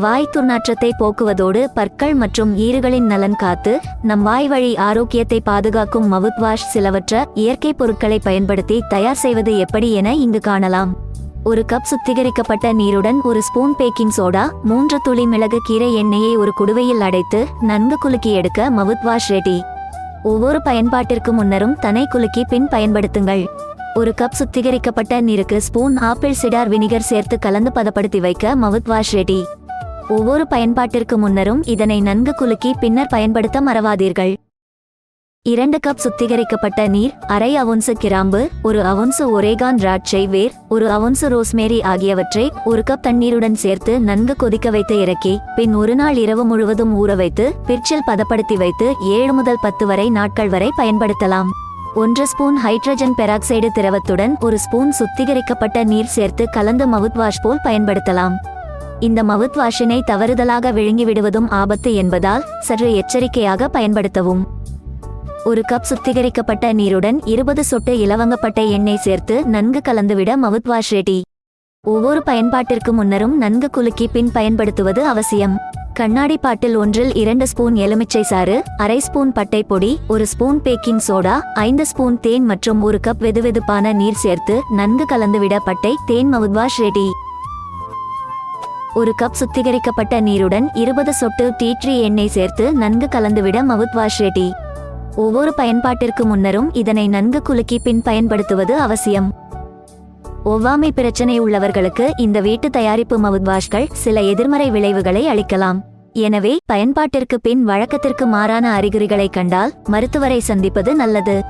வாய் துர்நாற்றத்தை போக்குவதோடு பற்கள் மற்றும் ஈறுகளின் நலன் காத்து நம் வாய் வழி ஆரோக்கியத்தை பாதுகாக்கும் மவுத் வாஷ் சிலவற்ற இயற்கை பொருட்களை பயன்படுத்தி தயார் செய்வது எப்படி என இங்கு காணலாம். ஒரு கப் சுத்திகரிக்கப்பட்ட நீருடன் ஒரு ஸ்பூன் பேக்கிங் சோடா மூன்று துளி மிளகு கீரை எண்ணெயை ஒரு குடுவையில் அடைத்து நன்கு குலுக்கி எடுக்க மவுத் வாஷ் ரெடி. ஒவ்வொரு பயன்பாட்டிற்கு முன்னரும் தனை குலுக்கி பின் பயன்படுத்துங்கள். ஒரு கப் சுத்திகரிக்கப்பட்ட நீருக்கு ஸ்பூன் ஆப்பிள் சிடார் வினிகர் சேர்த்து கலந்து பதப்படுத்தி வைக்க மவுத் வாஷ் ரெடி. ஒவ்வொரு பயன்பாட்டிற்கு முன்னரும் இதனை நன்கு குலுக்கி பின்னர் பயன்படுத்த மறவாதீர்கள். இரண்டு கப் சுத்திகரிக்கப்பட்ட நீர் அரை அவுன்சு கிராம்பு ஒரு அவுன்சு ஒரேகான் திராட்சை வேர் ஒரு அவுன்சு ரோஸ்மேரி ஆகியவற்றை ஒரு கப் தண்ணீருடன் சேர்த்து நன்கு கொதிக்க வைத்து இறக்கி பின் ஒரு நாள் இரவு முழுவதும் ஊற வைத்து பிற்சில் பதப்படுத்தி வைத்து ஏழு முதல் பத்து வரை நாட்கள் வரை பயன்படுத்தலாம். ஒன்று ஸ்பூன் ஹைட்ரஜன் பெராக்சைடு திரவத்துடன் ஒரு ஸ்பூன் சுத்திகரிக்கப்பட்ட நீர் சேர்த்து கலந்து மவுத் வாஷ் போல் பயன்படுத்தலாம். இந்த மவுத் வாஷினை தவறுதலாக விழுங்கிவிடுவதும் ஆபத்து என்பதால் சற்று எச்சரிக்கையாக பயன்படுத்தவும். ஒரு கப் சுத்திகரிக்கப்பட்ட நீருடன் இருபது சொட்டு இலவங்கப்பட்ட எண்ணெய் சேர்த்து நன்கு கலந்துவிட மவுத் வாஷ் ரெடி. ஒவ்வொரு பயன்பாட்டிற்கு முன்னரும் நன்கு குலுக்கி பின் பயன்படுத்துவது அவசியம். கண்ணாடி பாட்டில் ஒன்றில் இரண்டு ஸ்பூன் எலுமிச்சை சாறு அரை ஸ்பூன் பட்டை பொடி ஒரு ஸ்பூன் பேக்கிங் சோடா ஐந்து ஸ்பூன் தேன் மற்றும் ஒரு கப் வெதுவெதுப்பான நீர் சேர்த்து நன்கு கலந்துவிட பட்டை தேன் மவுத் வாஷ் ரெடி. ஒரு கப் சுத்திகரிக்கப்பட்ட நீருடன் இருபது சொட்டு டீ ட்ரீ எண்ணெய் சேர்த்து நன்கு கலந்துவிட மவுத் வாஷ் ரெடி ஒவ்வொரு பயன்பாட்டிற்கு முன்னரும் இதனை நன்கு குலுக்கி பின் பயன்படுத்துவது அவசியம். ஒவ்வாமை பிரச்சனை உள்ளவர்களுக்கு இந்த வீட்டு தயாரிப்பு மவுத் வாஷ்கள் சில எதிர்மறை விளைவுகளை அளிக்கலாம். எனவே பயன்பாட்டிற்கு பின் வழக்கத்திற்கு மாறான அறிகுறிகளை கண்டால் மருத்துவரை சந்திப்பது நல்லது.